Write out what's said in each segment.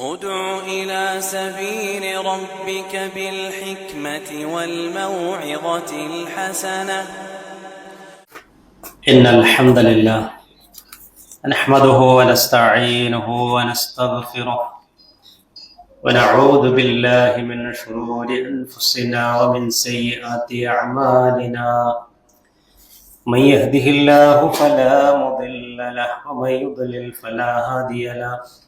ادع إلى سبيل ربك بالحكمة والموعظة الحسنة. إن الحمد لله نحمده ونستعينه ونستغفره ونعوذ بالله من شرور أنفسنا ومن سيئات أعمالنا. من يهده الله فلا مضل له ومن يضلل فلا هادي له.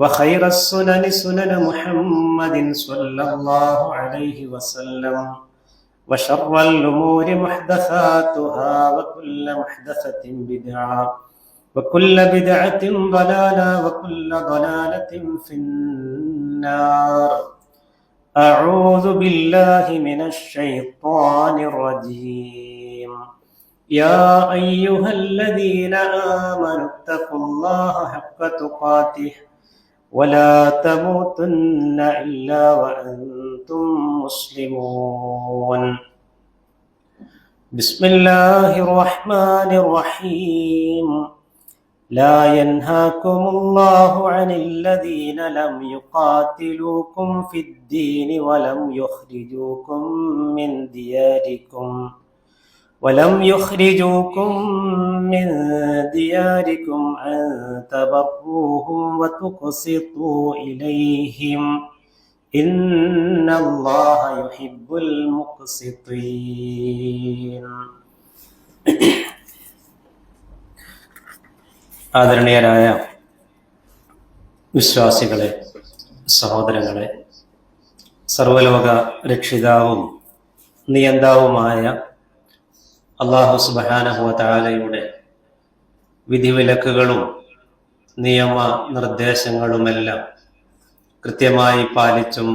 وخير السنن سنن محمد صلى الله عليه وسلم. وشر الأمور محدثاتها وكل محدثة بدعة. وكل بدعة ضلالة وكل ضلالة في النار. أعوذ بالله من الشيطان الرجيم. يا أيها الذين آمنوا اتقوا الله حق تقاته. ولا تموتن إلا وأنتم مسلمون. بسم الله الرحمن الرحيم. لا ينهاكم الله عن الذين لم يقاتلوكم في الدين ولم يخرجوكم من دياركم. ولم يخرجوكم من دياركم أن تبروهم وتقسطوا إليهم إن الله يحب المقسطين ആദരണീയരായ വിശ്വാസികളെ സഹോദരങ്ങളെ സർവലോക രക്ഷിതാവും നിയന്താവുമായ അള്ളാഹു സുബാനഹുവ താലയുടെ വിധിവിലക്കുകളും നിയമ നിർദ്ദേശങ്ങളുമെല്ലാം കൃത്യമായി പാലിച്ചും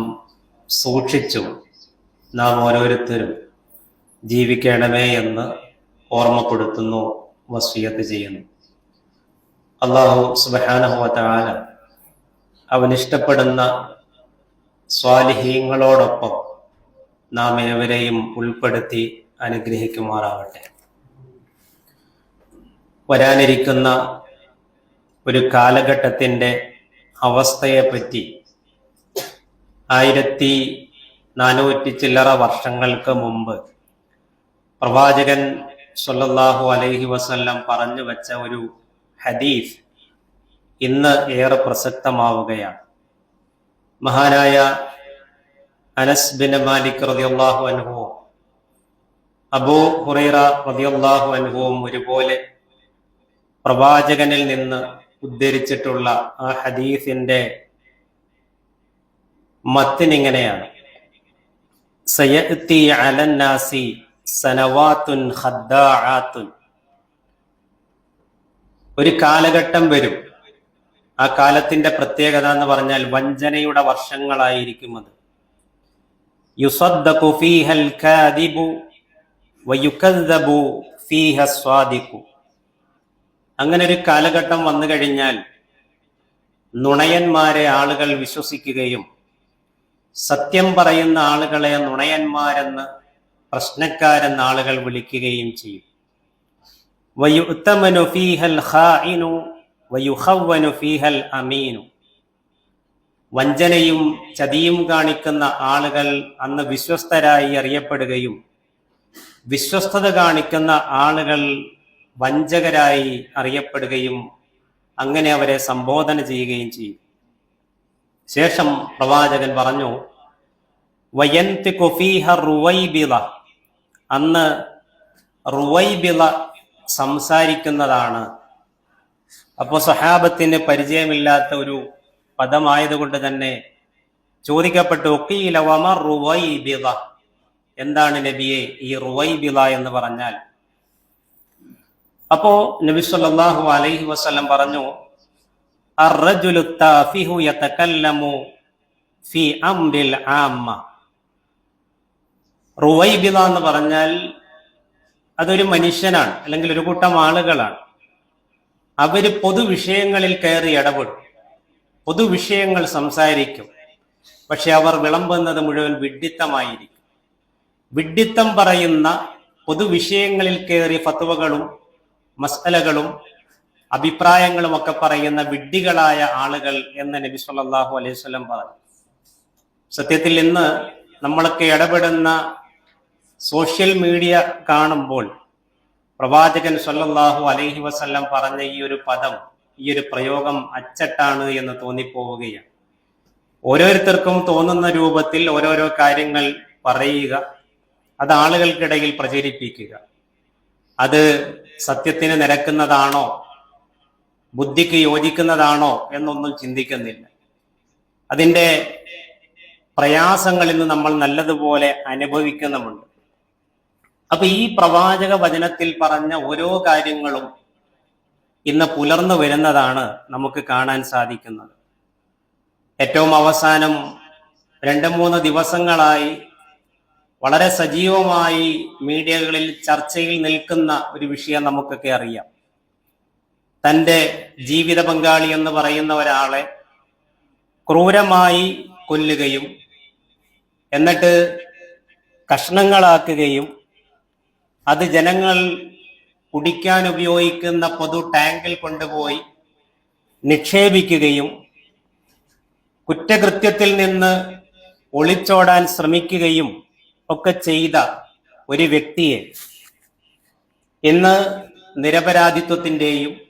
സൂക്ഷിച്ചും നാം ഓരോരുത്തരും ജീവിക്കണമേ എന്ന് ഓർമ്മപ്പെടുത്തുന്നു വസീയത്ത് ചെയ്യുന്നു. അള്ളാഹു സുബാനഹുവാല അവനിഷ്ടപ്പെടുന്ന സ്വാലിഹീങ്ങളോടൊപ്പം നാം ഏവരെയും ഉൾപ്പെടുത്തി അനുഗ്രഹിക്കുമാറാവട്ടെ. വരാനിരിക്കുന്ന ഒരു കാലഘട്ടത്തിന്റെ അവസ്ഥയെപ്പറ്റി ആയിരത്തി നാനൂറ്റി ചില്ലറ വർഷങ്ങൾക്ക് മുമ്പ് പ്രവാചകൻ സൊല്ലാഹു അലൈഹി വസല്ലം പറഞ്ഞു വെച്ച ഒരു ഹദീഫ് ഇന്ന് ഏറെ പ്രസക്തമാവുകയാണ്. മഹാനായ അനസ് ബിൻ മാലിക് റളിയല്ലാഹു അൻഹുവും അബൂ ഹുറൈറ റളിയല്ലാഹു അൻഹുവും ഒരുപോലെ പ്രവാചകനിൽ നിന്ന് ഉദ്ധരിച്ചിട്ടുള്ള ആ ഹദീസിന്റെ മത്തിനിങ്ങനെയാണ്. സയത്തി അലന്നാസി സനവാത്തുൻ ഹദ്ദാത്തുൻ ഒരു കാലഘട്ടം വരും. ആ കാലത്തിന്റെ പ്രത്യേകത എന്ന് പറഞ്ഞാൽ വഞ്ചനയുടെ വർഷങ്ങളായിരിക്കും അത്. യുസദ്ദഖു ഫീഹൽ കാദിബു വയുക്കദ്ദബു ഫീഹ സ്വാദിഖു. അങ്ങനെ ഒരു കാലഘട്ടം വന്നു കഴിഞ്ഞാൽ നുണയന്മാരെ ആളുകൾ വിശ്വസിക്കുകയും സത്യം പറയുന്ന ആളുകളെ നുണയന്മാരെന്ന് പ്രശ്നക്കാരെന്ന് ആളുകൾ വിളിക്കുകയും ചെയ്യും. വയുത്തമനു ഫീഹൽ ഖാഇനു വയുഖവ്വനു ഫീഹൽ അമീനു. വഞ്ചനയും ചതിയും കാണിക്കുന്ന ആളുകൾ അന്ന് വിശ്വസ്തരായി അറിയപ്പെടുകയും വിശ്വസ്തത കാണിക്കുന്ന ആളുകൾ വഞ്ചകരായി അറിയപ്പെടുകയും അങ്ങനെ അവരെ സംബോധന ചെയ്യുകയും ചെയ്യും. ശേഷം പ്രവാചകൻ പറഞ്ഞു വയന്തി കൊഫീഹ റുവൈബിള. അന്ന് റുവൈബിള സംസാരിക്കുന്നതാണ്. അപ്പോൾ സഹാബത്തിന് പരിചയമില്ലാത്ത ഒരു പദമായതുകൊണ്ട് തന്നെ ചോദിക്കപ്പെട്ടു ഒക്കീല വമ റുവൈബിള? എന്താണ് നബിയെ ഈ റുവൈബിള എന്ന് പറഞ്ഞാൽ? അപ്പോ നബി സല്ലല്ലാഹു അലൈഹി വസല്ലം പറഞ്ഞു യതകല്ലമു അംരിൽ ആമ്മ. എന്ന് പറഞ്ഞാൽ അതൊരു മനുഷ്യനാണ് അല്ലെങ്കിൽ ഒരു കൂട്ടം ആളുകളാണ്. അവർ പൊതുവിഷയങ്ങളിൽ കയറി ഇടപെടും പൊതുവിഷയങ്ങൾ സംസാരിക്കും. പക്ഷെ അവർ വിളമ്പുന്നത് മുഴുവൻ വിഡ്ഢിത്തമായിരിക്കും. വിഡ്ഢിത്തം പറയുന്ന പൊതുവിഷയങ്ങളിൽ കയറി ഫത്വകളും മസലകളും അഭിപ്രായങ്ങളും ഒക്കെ പറയുന്ന വിഡ്ഢികളായ ആളുകൾ എന്ന് നബി സല്ലല്ലാഹു അലൈഹി സ്വലം പറഞ്ഞു. സത്യത്തിൽ ഇന്ന് നമ്മളൊക്കെ ഇടപെടുന്ന സോഷ്യൽ മീഡിയ കാണുമ്പോൾ പ്രവാചകൻ സല്ലല്ലാഹു അലൈഹി വസല്ലം പറഞ്ഞ ഈ ഒരു പദം ഈ ഒരു പ്രയോഗം അച്ചട്ടാണ് എന്ന് തോന്നിപ്പോവുകയാണ്. ഓരോരുത്തർക്കും തോന്നുന്ന രൂപത്തിൽ ഓരോരോ കാര്യങ്ങൾ പറയുക അത് ആളുകൾക്കിടയിൽ പ്രചരിപ്പിക്കുക. അത് സത്യത്തിന് നിരക്കുന്നതാണോ? ബുദ്ധിക്ക് യോജിക്കുന്നതാണോ? എന്നൊന്നും ചിന്തിക്കുന്നില്ല. അതിന്റെ പ്രയാസങ്ങളിൽ നിന്ന് നമ്മൾ നല്ലതുപോലെ അനുഭവിക്കുന്നുമുണ്ട്. അപ്പൊ ഈ പ്രവാചക വചനത്തിൽ പറഞ്ഞ ഓരോ കാര്യങ്ങളും ഇന്ന് പുലർന്നു വരുന്നതാണ് നമുക്ക് കാണാൻ സാധിക്കുന്നത്. ഏറ്റവും അവസാനം രണ്ട് മൂന്ന് ദിവസങ്ങളായി വളരെ സജീവമായി മീഡിയകളിൽ ചർച്ചയിൽ നിൽക്കുന്ന ഒരു വിഷയം നമുക്കൊക്കെ അറിയാം. തന്റെ ജീവിത പങ്കാളി എന്ന് പറയുന്ന ഒരാളെ ക്രൂരമായി കൊല്ലുകയും എന്നിട്ട് കഷ്ണങ്ങളാക്കുകയും അത് ജനങ്ങൾ കുടിക്കാൻ ഉപയോഗിക്കുന്ന പൊതു ടാങ്കിൽ കൊണ്ടുപോയി നിക്ഷേപിക്കുകയും കുറ്റകൃത്യത്തിൽ നിന്ന് ഒളിച്ചോടാൻ ശ്രമിക്കുകയും ഒക്കെ ചെയ്ത ഒരു വ്യക്തിയെ ഇന്ന് നിരപരാധിത്വത്തിന്റെയും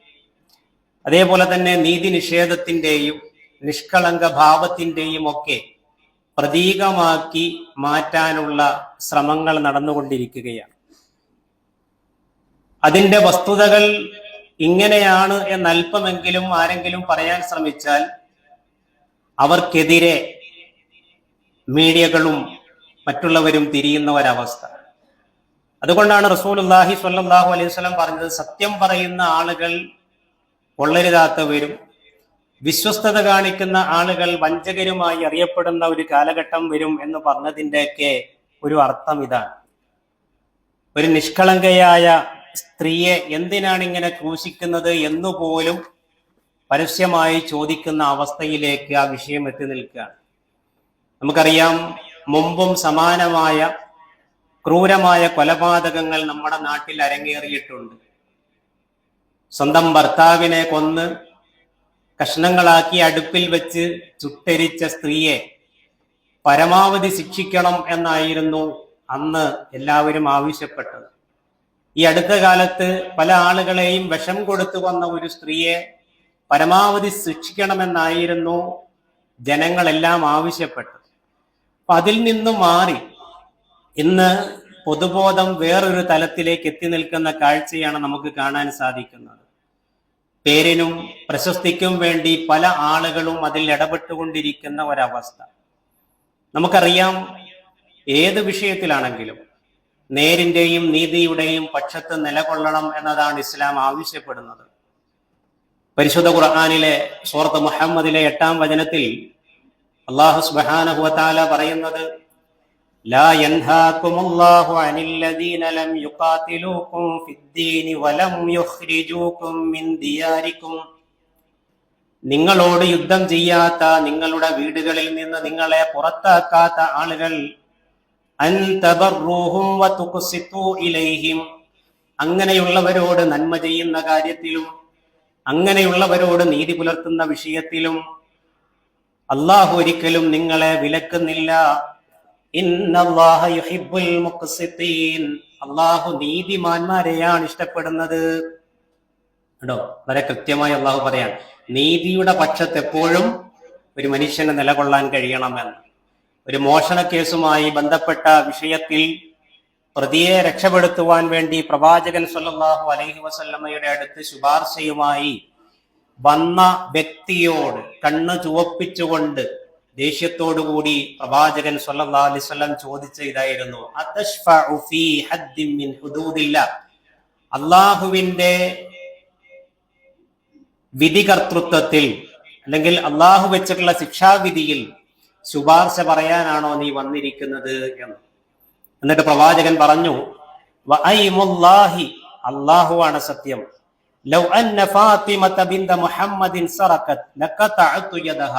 അതേപോലെ തന്നെ നീതി നിഷേധത്തിന്റെയും നിഷ്കളങ്ക ഭാവത്തിന്റെയും ഒക്കെ പ്രതീകമാക്കി മാറ്റാനുള്ള ശ്രമങ്ങൾ നടന്നുകൊണ്ടിരിക്കുകയാണ്. അതിന്റെ വസ്തുതകൾ ഇങ്ങനെയാണ് എന്നല്പമെങ്കിലും ആരെങ്കിലും പറയാൻ ശ്രമിച്ചാൽ അവർക്കെതിരെ മീഡിയകളും മറ്റുള്ളവരും തിരിയുന്ന ഒരവസ്ഥ. അതുകൊണ്ടാണ് റസൂലുല്ലാഹി സ്വല്ലല്ലാഹു അലൈഹി വസല്ലം പറഞ്ഞത് സത്യം പറയുന്ന ആളുകൾ കൊള്ളരുതാത്തവരും വിശ്വസ്തത കാണിക്കുന്ന ആളുകൾ വഞ്ചകരുമായി അറിയപ്പെടുന്ന ഒരു കാലഘട്ടം വരും എന്ന് പറഞ്ഞതിന്റെയൊക്കെ ഒരു അർത്ഥം ഇതാണ്. ഒരു നിഷ്കളങ്കയായ സ്ത്രീയെ എന്തിനാണ് ഇങ്ങനെ ക്രൂശിക്കുന്നത് എന്നുപോലും പരസ്യമായി ചോദിക്കുന്ന അവസ്ഥയിലേക്ക് ആ വിഷയം എത്തി നിൽക്കുകയാണ്. നമുക്കറിയാം മുമ്പും സമാനമായ ക്രൂരമായ കൊലപാതകങ്ങൾ നമ്മുടെ നാട്ടിൽ അരങ്ങേറിയിട്ടുണ്ട്. സ്വന്തം ഭർത്താവിനെ കൊന്ന് കഷ്ണങ്ങളാക്കി അടുപ്പിൽ വെച്ച് ചുട്ടരിച്ച സ്ത്രീയെ പരമാവധി ശിക്ഷിക്കണം എന്നായിരുന്നു അന്ന് എല്ലാവരും ആവശ്യപ്പെട്ടത്. ഈ അടുത്ത കാലത്ത് പല ആളുകളെയും വിഷം കൊടുത്തു വന്ന ഒരു സ്ത്രീയെ പരമാവധി ശിക്ഷിക്കണമെന്നായിരുന്നു ജനങ്ങളെല്ലാം ആവശ്യപ്പെട്ടത്. അപ്പൊ അതിൽ നിന്ന് മാറി. ഇന്ന് പൊതുബോധം വേറൊരു തലത്തിലേക്ക് എത്തി നിൽക്കുന്ന കാഴ്ചയാണ് നമുക്ക് കാണാൻ സാധിക്കുന്നത്. പേരിനും പ്രശസ്തിക്കും വേണ്ടി പല ആളുകളും അതിൽ ഇടപെട്ടുകൊണ്ടിരിക്കുന്ന ഒരവസ്ഥ. നമുക്കറിയാം ഏത് വിഷയത്തിലാണെങ്കിലും നേരിന്റെയും നീതിയുടെയും പക്ഷത്ത് നിലകൊള്ളണം എന്നതാണ് ഇസ്ലാം ആവശ്യപ്പെടുന്നത്. പരിശുദ്ധ ഖുർആാനിലെ സുഹൃത്ത് മുഹമ്മദിലെ എട്ടാം വചനത്തിൽ അള്ളാഹു സുബ്ഹാനഹു വതആല പറയുന്നത് لا ينهاكم الله عن الذين لم يقاتلوكم في الدين ولم يخرجوكم من دياركم നിങ്ങളോട് യുദ്ധം ചെയ്യാത്ത നിങ്ങളുടെ വീടുകളിൽ നിന്ന് നിങ്ങളെ പുറത്താക്കാത്ത ആളുകൾ അൻ തബറൂഹും വതുഖ്സിതു ഇലൈഹിം അങ്ങനെയുള്ളവരോട് നന്മ ചെയ്യുന്ന കാര്യത്തിലും അങ്ങനെയുള്ളവരോട് നീതി പുലർത്തുന്ന വിഷയത്തിലും അള്ളാഹു ഒരിക്കലും നിങ്ങളെ വിലക്കുന്നില്ല. അള്ളാഹു നീതിമാന്മാരെയാണ് ഇഷ്ടപ്പെടുന്നത്. കേട്ടോ വളരെ കൃത്യമായി അള്ളാഹു പറയാൻ നീതിയുടെ പക്ഷത്ത് എപ്പോഴും ഒരു മനുഷ്യന് നിലകൊള്ളാൻ കഴിയണമെന്ന്. ഒരു മോഷണ കേസുമായി ബന്ധപ്പെട്ട വിഷയത്തിൽ പ്രതിയെ രക്ഷപ്പെടുത്തുവാൻ വേണ്ടി പ്രവാചകൻ സല്ലല്ലാഹു അലൈഹി വസല്ലമ്മയുടെ അടുത്ത് ശുപാർശയുമായി വന്ന വ്യക്തിയോട് കണ്ണ് ചുവപ്പിച്ചുകൊണ്ട് ദേഷ്യത്തോടുകൂടി പ്രവാചകൻ സല്ലാ അലൈഹി വസല്ലം ചോദിച്ച ഇതായിരുന്നു? അള്ളാഹുവിന്റെ വിധികർത്തൃത്വത്തിൽ അല്ലെങ്കിൽ അള്ളാഹു വെച്ചിട്ടുള്ള ശിക്ഷാവിധിയിൽ ശുപാർശ പറയാനാണോ നീ വന്നിരിക്കുന്നത് എന്ന്. എന്നിട്ട് പ്രവാചകൻ പറഞ്ഞു അള്ളാഹു ആണ് സത്യം. ലൗ അന്ന ഫാത്തിമത ബിന്ത മുഹമ്മദിൻ സറഖത് ലഖതഅതു യദഹ.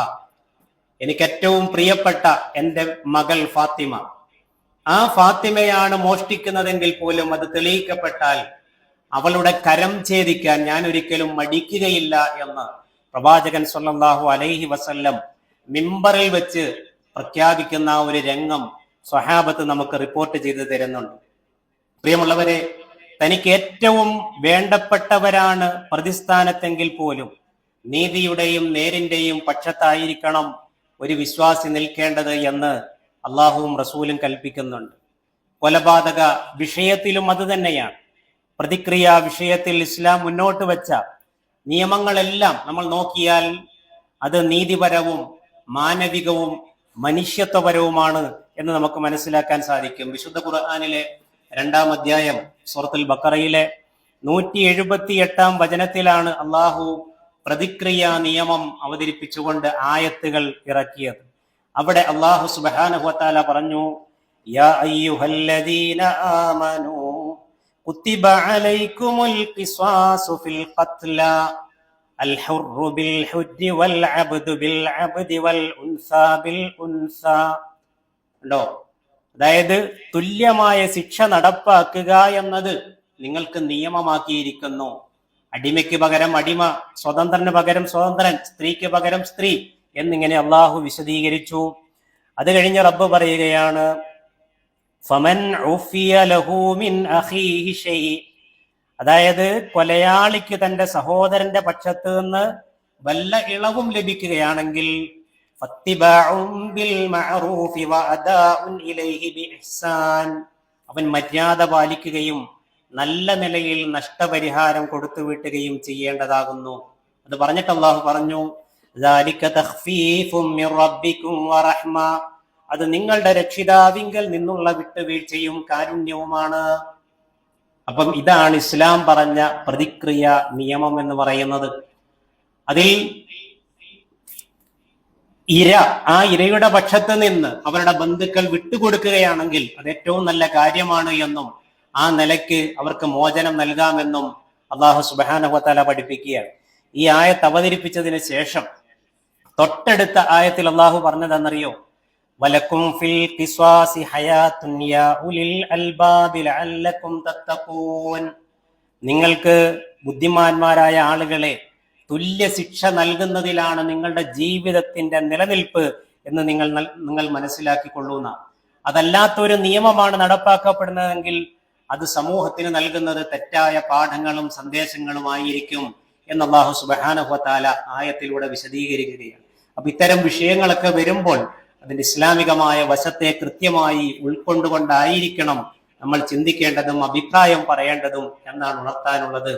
എനിക്ക് ഏറ്റവും പ്രിയപ്പെട്ട എന്റെ മകൾ ഫാത്തിമ. ആ ഫാത്തിമയാണ് മോഷ്ടിക്കുന്നതെങ്കിൽ പോലും അത് തെളിയിക്കപ്പെട്ടാൽ അവളുടെ കരം ഛേദിക്കാൻ ഞാൻ ഒരിക്കലും മടിക്കുകയില്ല എന്ന് പ്രവാചകൻ സല്ലല്ലാഹു അലൈഹി വസല്ലം മിമ്പറിൽ വെച്ച് പ്രഖ്യാപിക്കുന്ന ഒരു രംഗം സ്വഹാബത്ത് നമുക്ക് റിപ്പോർട്ട് ചെയ്തു തരുന്നുണ്ട്. പ്രിയമുള്ളവരെ തനിക്ക് ഏറ്റവും വേണ്ടപ്പെട്ടവരാണ് പ്രതിസ്ഥാനത്തെങ്കിൽ പോലും നീതിയുടെയും നേരിന്റെയും പക്ഷത്തായിരിക്കണം ഒരു വിശ്വാസി നിൽക്കേണ്ടത് എന്ന് അള്ളാഹുവും റസൂലും കൽപ്പിക്കുന്നുണ്ട്. കൊലപാതക വിഷയത്തിലും അത് തന്നെയാണ്. പ്രതിക്രിയ വിഷയത്തിൽ ഇസ്ലാം മുന്നോട്ട് വെച്ച നിയമങ്ങളെല്ലാം നമ്മൾ നോക്കിയാൽ അത് നീതിപരവും മാനവികവും മനുഷ്യത്വപരവുമാണ് എന്ന് നമുക്ക് മനസ്സിലാക്കാൻ സാധിക്കും. വിശുദ്ധ ഖുർആാനിലെ രണ്ടാം അധ്യായം സൂറത്തുൽ ബക്കറയിലെ നൂറ്റി എഴുപത്തി എട്ടാം വചനത്തിലാണ് അള്ളാഹു പ്രതിക്രിയ നിയമം അവതരിപ്പിച്ചുകൊണ്ട് ആയത്തുകൾ ഇറക്കിയത്. അവിടെ അള്ളാഹു സുബാനുഹത്താല പറഞ്ഞു യാ അതായത് തുല്യമായ ശിക്ഷ നടപ്പാക്കുക എന്നത് നിങ്ങൾക്ക് നിയമമാക്കിയിരിക്കുന്നു. അടിമയ്ക്ക് പകരം അടിമ സ്വതന്ത്രന് പകരം സ്വതന്ത്രൻ സ്ത്രീക്ക് പകരം സ്ത്രീ എന്നിങ്ങനെ അള്ളാഹു വിശദീകരിച്ചു. അത് കഴിഞ്ഞ് റബ്ബ് പറയുകയാണ് ഫമൻ അതായത് കൊലയാളിക്ക് തന്റെ സഹോദരന്റെ പക്ഷത്ത് നിന്ന് വല്ല ഇളവും ലഭിക്കുകയാണെങ്കിൽ അവൻ മര്യാദ പാലിക്കുകയും നല്ല നിലയിൽ നഷ്ടപരിഹാരം കൊടുത്തു വിട്ടുകയും ചെയ്യേണ്ടതാകുന്നു. അത് പറഞ്ഞിട്ട് അള്ളാഹു പറഞ്ഞു അത് നിങ്ങളുടെ രക്ഷിതാവിങ്കൽ നിന്നുള്ള വിട്ടുവീഴ്ചയും കാരുണ്യവുമാണ്. അപ്പം ഇതാണ് ഇസ്ലാം പറഞ്ഞ പ്രതിക്രിയ നിയമം എന്ന് പറയുന്നത്. അതിൽ ഇര ആ ഇരയുടെ പക്ഷത്ത് നിന്ന് അവരുടെ ബന്ധുക്കൾ വിട്ടുകൊടുക്കുകയാണെങ്കിൽ അത് ഏറ്റവും നല്ല കാര്യമാണ് എന്നും ആ നിലയ്ക്ക് അവർക്ക് മോചനം നൽകാമെന്നും അള്ളാഹു സുബാനഹുത്താല പഠിപ്പിക്കുകയാണ്. ഈ ആയത്ത് അവതരിപ്പിച്ചതിന് ശേഷം തൊട്ടടുത്ത ആയത്തിൽ അള്ളാഹു പറഞ്ഞതെന്നറിയോ? വലക്കും ഫിൽ ഉലിൽ അൽബാബിൽ നിങ്ങൾക്ക് ബുദ്ധിമാന്മാരായ ആളുകളെ തുല്യ ശിക്ഷ നൽകുന്നതിലാണ് നിങ്ങളുടെ ജീവിതത്തിന്റെ നിലനിൽപ്പ് എന്ന് നിങ്ങൾ നിങ്ങൾ മനസ്സിലാക്കിക്കൊള്ളുന്ന. അതല്ലാത്ത ഒരു നിയമമാണ് നടപ്പാക്കപ്പെടുന്നതെങ്കിൽ അത് സമൂഹത്തിന് നൽകുന്നത് തെറ്റായ പാഠങ്ങളും സന്ദേശങ്ങളുമായിരിക്കും എന്ന് അള്ളാഹു സുബാനഹുത്താല ആയത്തിലൂടെ വിശദീകരിക്കുകയാണ്. അപ്പൊ ഇത്തരം വിഷയങ്ങളൊക്കെ വരുമ്പോൾ അതിന്റെ ഇസ്ലാമികമായ വശത്തെ കൃത്യമായി ഉൾക്കൊണ്ടുകൊണ്ടായിരിക്കണം നമ്മൾ ചിന്തിക്കേണ്ടതും അഭിപ്രായം പറയേണ്ടതും എന്നാണ് ഉണർത്താനുള്ളത്.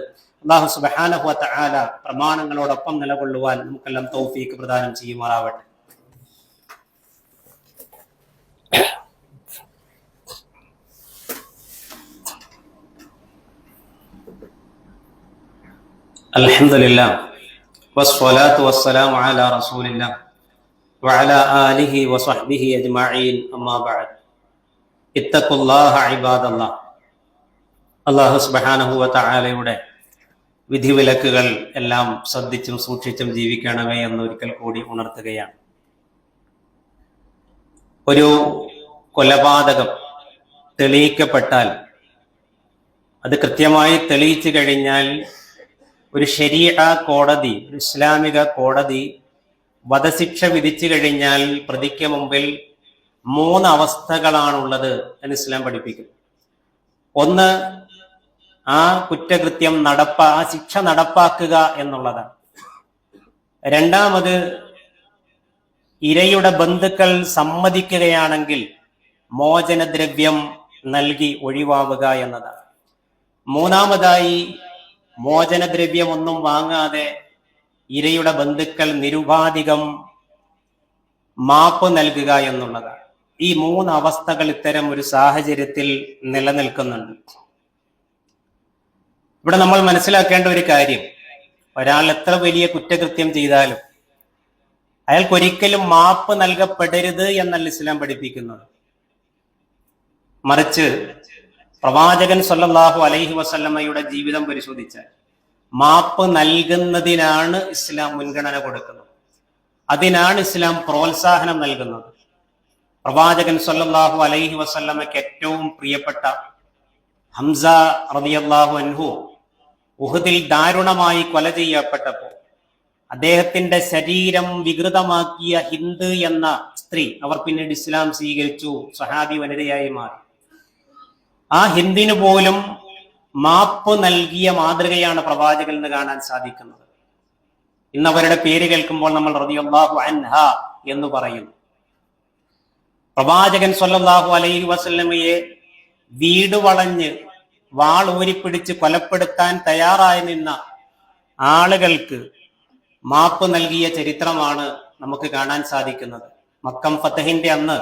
അള്ളാഹു സുബാനഹുവത്ത ആല പ്രമാണങ്ങളോടൊപ്പം നിലകൊള്ളുവാൻ നമുക്കെല്ലാം തൗഫീക്ക് പ്രദാനം ചെയ്യുമാറാവട്ടെ الحمد لله والصلاة والسلام على رسول الله وعلى آله وصحبه أجمعين أما بعد اتقوا الله عباد الله അള്ളാഹു സുബാനഹുവ തായാലയുടെ വിധിവിലക്കുകൾ എല്ലാം ശ്രദ്ധിച്ചും സൂക്ഷിച്ചും ജീവിക്കണമേ എന്ന് ഒരിക്കൽ കൂടി ഉണർത്തുകയാണ്. ഒരു കൊലപാതകം തെളിയിക്കപ്പെട്ടാൽ അത് കൃത്യമായി തെളിയിച്ചു കഴിഞ്ഞാൽ ഒരു ശരീഅ കോടതി ഒരു ഇസ്ലാമിക കോടതി വധശിക്ഷ വിധിച്ചു കഴിഞ്ഞാൽ പ്രതിക്ക് മുമ്പിൽ മൂന്ന് അവസ്ഥകളാണുള്ളത് എന്ന് ഇസ്ലാം പഠിപ്പിക്കും ഒന്ന് ആ കുറ്റകൃത്യം നടപ്പ ആ ശിക്ഷ നടപ്പാക്കുക എന്നുള്ളതാണ്. രണ്ടാമത് ഇരയുടെ ബന്ധുക്കൾ സമ്മതിക്കുകയാണെങ്കിൽ മോചനദ്രവ്യം നൽകി ഒഴിവാവുക എന്നതാണ്. മൂന്നാമതായി മോചനദ്രവ്യം ഒന്നും വാങ്ങാതെ ഇരയുടെ ബന്ധുക്കൾ നിരുപാധികം മാപ്പ് നൽകുക എന്നുള്ളതാണ്. ഈ മൂന്ന് അവസ്ഥകൾ ഇത്തരം ഒരു സാഹചര്യത്തിൽ നിലനിൽക്കുന്നുണ്ട്. ഇവിടെ നമ്മൾ മനസ്സിലാക്കേണ്ട ഒരു കാര്യം. ഒരാൾ എത്ര വലിയ കുറ്റകൃത്യം ചെയ്താലും അയാൾക്ക് ഒരിക്കലും മാപ്പ് നൽകപ്പെടരുത് എന്നല്ല ഇസ്ലാം പഠിപ്പിക്കുന്നത്. മറിച്ച് പ്രവാചകൻ സല്ലാഹു അലൈഹി വസല്ലമ്മയുടെ ജീവിതം പരിശോധിച്ചാൽ മാപ്പ് നൽകുന്നതിനാണ് ഇസ്ലാം മുൻഗണന കൊടുക്കുന്നത്. അതിനാണ് ഇസ്ലാം പ്രോത്സാഹനം നൽകുന്നത്. പ്രവാചകൻ സല്ലാഹു അലൈഹി വസല്ലമ്മയ്ക്ക് ഏറ്റവും പ്രിയപ്പെട്ട ഹംസ റളിയല്ലാഹു അൻഹു ഉഹുദിൽ ദാരുണമായി കൊല ചെയ്യപ്പെട്ടപ്പോൾ അദ്ദേഹത്തിന്റെ ശരീരം വികൃതമാക്കിയ ഹിന്ദ് എന്ന സ്ത്രീ അവർ പിന്നീട് ഇസ്ലാം സ്വീകരിച്ചു സഹാബി വനിതയായി മാറി. ആ ഹിന്ദിന് പോലും മാപ്പ് നൽകിയ മാതൃകയാണ് പ്രവാചകൻ എന്ന് കാണാൻ സാധിക്കുന്നത്. ഇന്ന് അവരുടെ പേര് കേൾക്കുമ്പോൾ നമ്മൾ റളിയല്ലാഹു അൻഹ എന്ന് പറയുന്നു. പ്രവാചകൻ സൊല്ലാഹു അലൈഹി വസല്ലമയെ വീട് വളഞ്ഞ് വാൾ ഊരിപ്പിടിച്ച് കൊലപ്പെടുത്താൻ തയ്യാറായി നിന്ന ആളുകൾക്ക് മാപ്പ് നൽകിയ ചരിത്രമാണ് നമുക്ക് കാണാൻ സാധിക്കുന്നത്. മക്കം ഫത്തഹിന്റെ അന്ന്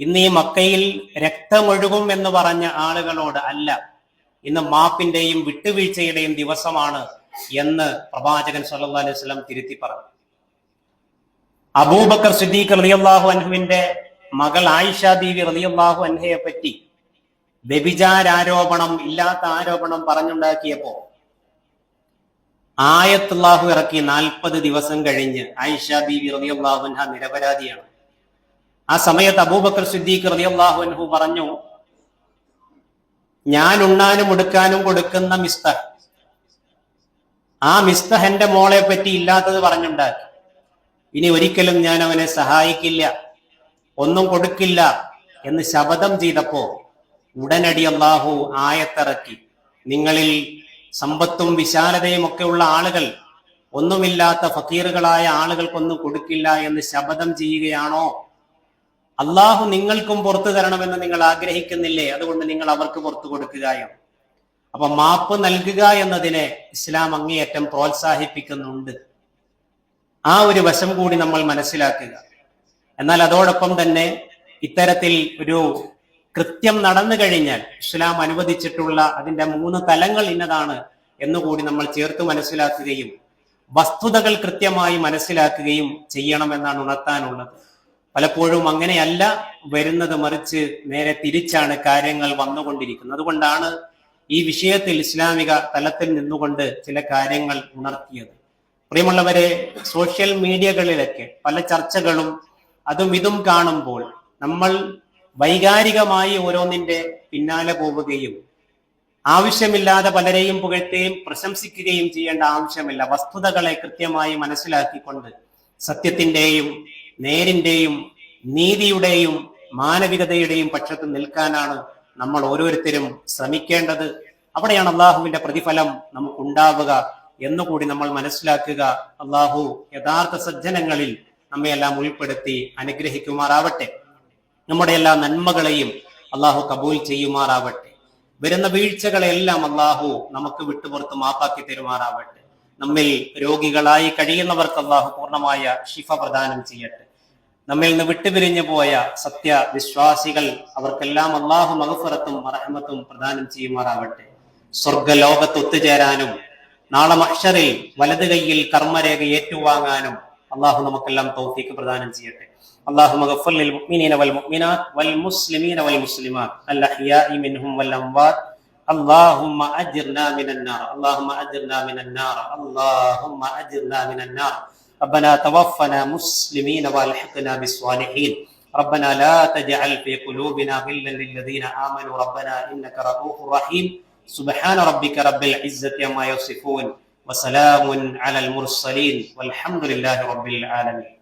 ഇന്ന് ഈ മക്കയിൽ രക്തമൊഴുകും എന്ന് പറഞ്ഞ ആളുകളോട് അല്ല ഇന്ന് മാപ്പിന്റെയും വിട്ടുവീഴ്ചയുടെയും ദിവസമാണ് എന്ന് പ്രവാചകൻ സല്ലാ അലൈഹി വസല്ലം തിരുത്തി പറഞ്ഞു. അബൂബക്കർ സിദ്ദീഖ് റളിയല്ലാഹു അൻഹുവിന്റെ മകൾ ആയിഷ ദീവി റളിയല്ലാഹു അൻഹയെ പറ്റി വ്യഭിചാരോപണം ഇല്ലാത്ത ആരോപണം പറഞ്ഞുണ്ടാക്കിയപ്പോ ആയത്തുള്ളാഹു ഇറക്കി നാൽപ്പത് ദിവസം കഴിഞ്ഞ് ആയിഷ ബീവി റളിയല്ലാഹു അൻഹ നിരപരാധിയാണ്. ആ സമയത്ത് അബൂബക്കർ സിദ്ദീഖ് റളിയല്ലാഹു അൻഹു പറഞ്ഞു ഞാൻ ഉണ്ണാനും എടുക്കാനും കൊടുക്കുന്ന മിസ്തഹ് ആ മിസ്തഹ് എന്റെ മോളെ പറ്റി ഇല്ലാത്തത് പറഞ്ഞുണ്ടാക്കി. ഇനി ഒരിക്കലും ഞാൻ അവനെ സഹായിക്കില്ല ഒന്നും കൊടുക്കില്ല എന്ന് ശപഥം ചെയ്തപ്പോ ഉടനടി അള്ളാഹു ആയത്തിറക്കി. നിങ്ങളിൽ സമ്പത്തും വിശാലതയും ഒക്കെ ഉള്ള ആളുകൾ ഒന്നുമില്ലാത്ത ഫക്കീറുകളായ ആളുകൾക്കൊന്നും കൊടുക്കില്ല എന്ന് ശപഥം ചെയ്യുകയാണോ? അള്ളാഹു നിങ്ങൾക്കും പുറത്തു തരണമെന്ന് നിങ്ങൾ ആഗ്രഹിക്കുന്നില്ലേ? അതുകൊണ്ട് നിങ്ങൾ അവർക്ക് പുറത്തു കൊടുക്കുകയാണ് അപ്പൊ മാപ്പ് നൽകുക എന്നതിനെ ഇസ്ലാം അങ്ങേയറ്റം പ്രോത്സാഹിപ്പിക്കുന്നുണ്ട്. ആ ഒരു വശം കൂടി നമ്മൾ മനസ്സിലാക്കുക. എന്നാൽ അതോടൊപ്പം തന്നെ ഇത്തരത്തിൽ ഒരു കൃത്യം നടന്നു കഴിഞ്ഞാൽ ഇസ്ലാം അനുവദിച്ചിട്ടുള്ള അതിന്റെ മൂന്ന് തലങ്ങൾ ഇന്നതാണ് എന്നുകൂടി നമ്മൾ ചേർത്ത് മനസ്സിലാക്കുകയും വസ്തുതകൾ കൃത്യമായി മനസ്സിലാക്കുകയും ചെയ്യണമെന്നാണ് ഉണർത്താനുള്ളത്. പലപ്പോഴും അങ്ങനെയല്ല വരുന്നത് മറിച്ച് നേരെ തിരിച്ചാണ് കാര്യങ്ങൾ വന്നുകൊണ്ടിരിക്കുന്നത്. അതുകൊണ്ടാണ് ഈ വിഷയത്തിൽ ഇസ്ലാമിക തലത്തിൽ നിന്നുകൊണ്ട് ചില കാര്യങ്ങൾ ഉണർത്തിയത്. പ്രിയമുള്ളവരെ സോഷ്യൽ മീഡിയകളിലൊക്കെ പല ചർച്ചകളും അതും ഇതും കാണുമ്പോൾ നമ്മൾ വൈകാരികമായി ഓരോന്നിന്റെ പിന്നാലെ പോവുകയും ആവശ്യമില്ലാതെ പലരെയും പുകഴ്ത്തുകയും പ്രശംസിക്കുകയും ചെയ്യേണ്ട ആവശ്യമില്ല. വസ്തുതകളെ കൃത്യമായി മനസ്സിലാക്കിക്കൊണ്ട് സത്യത്തിന്റെയും നേരിന്റെയും നീതിയുടെയും മാനവികതയുടെയും പക്ഷത്ത് നിൽക്കാനാണ് നമ്മൾ ഓരോരുത്തരും ശ്രമിക്കേണ്ടത്. അവിടെയാണ് അള്ളാഹുവിന്റെ പ്രതിഫലം നമുക്കുണ്ടാവുക എന്നുകൂടി നമ്മൾ മനസ്സിലാക്കുക. അള്ളാഹു യഥാർത്ഥ സജ്ജനങ്ങളിൽ നമ്മയെല്ലാം ഉൾപ്പെടുത്തി അനുഗ്രഹിക്കുമാറാവട്ടെ. നമ്മുടെ എല്ലാ നന്മകളെയും അള്ളാഹു കബൂൽ ചെയ്യുമാറാവട്ടെ. വരുന്ന വീഴ്ചകളെല്ലാം അള്ളാഹു നമുക്ക് വിട്ടുപുറത്ത് മാപ്പാക്കി തരുമാറാവട്ടെ. നമ്മിൽ രോഗികളായി കഴിയുന്നവർക്ക് അള്ളാഹു പൂർണമായ ശിഫ പ്രദാനം ചെയ്യട്ടെ. നമ്മിൽ നിന്ന് വിട്ടുപിരിഞ്ഞു പോയ സത്യവിശ്വാസികൾ അവർക്കെല്ലാം അള്ളാഹു മഹഫറത്തും അറഹമത്തും പ്രദാനം ചെയ്യുമാറാവട്ടെ. സ്വർഗലോകത്ത് ഒത്തുചേരാനും നാളെ മക്ഷറിൽ വലത് കൈയിൽ കർമ്മരേഖ ഏറ്റുവാങ്ങാനും അള്ളാഹു നമുക്കെല്ലാം തോഫിക്ക് പ്രദാനം ചെയ്യട്ടെ. اللهم اغفر للمؤمنين والمؤمنات والمسلمين والمسلمات الأحياء منهم والأموات. اللهم أجرنا من النار. اللهم أجرنا من النار. اللهم أجرنا من النار. ربنا توفنا مسلمين وألحقنا بالصالحين. ربنا لا تجعل في قلوبنا غلا للذين آمنوا. ربنا إنك رؤوف رحيم. سبحان ربك رب العزة عما يصفون. وسلام على المرسلين. والحمد لله رب العالمين.